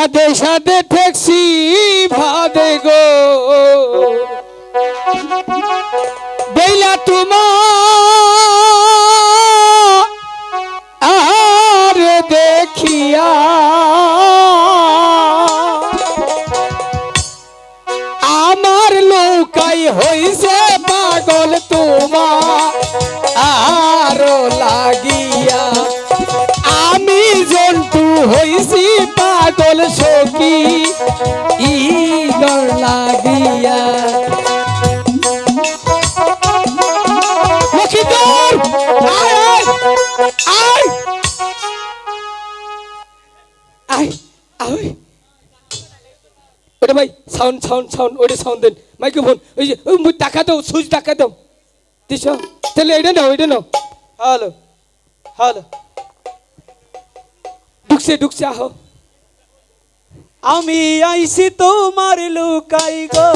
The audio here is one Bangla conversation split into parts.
সাদে সাথে ঠেকছি ভাদে গো। বেলা তোমার আর দেখিয়া আমার নৌকাই হইছে পাগল তোমার আরও লাগিয়া আমি জন্তু হইছি পাগল সখী ইগর লাগিয়া। ওটা ভাই, সাউন্ড সাউন্ড সাউন্ড ওটা সাউন্ড দেন। মাইক্রোফোন, ওই যে, ওই টাকা দাও সুইচ টাকা দাও। দিছ তাহলে এটা নাও এটা নাও। Hello hello. ঢুকছে ঢুকছে, আহো। আমি আইসি তোমার লুকাই গো।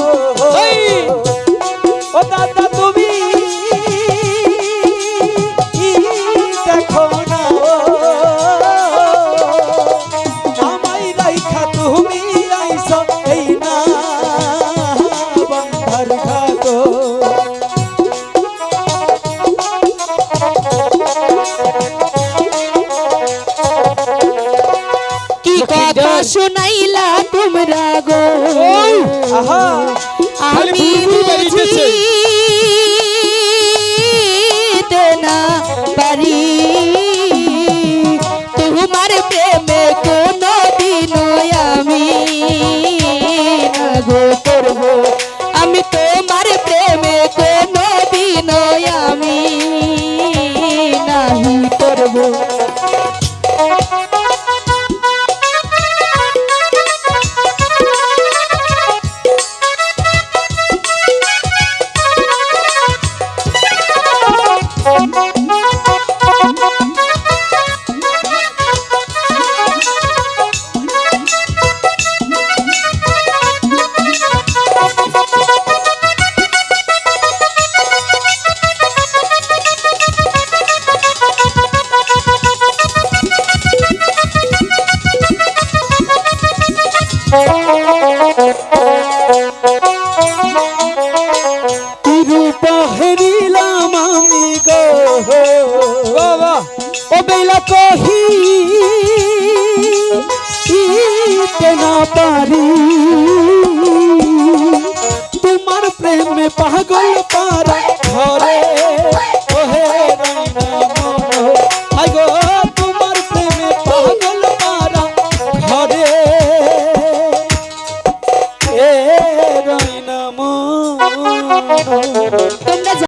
কথা শুনাইলা তোমরা গো। আমি না পারি। তোমার প্রেমে কোনো দিন আমি না গো করব। আমি তোমার প্রেমে কোনো দিন আমি নাহি করব। বেলা কহি ইতে না পারি তোমার প্রেমে পাগল পারা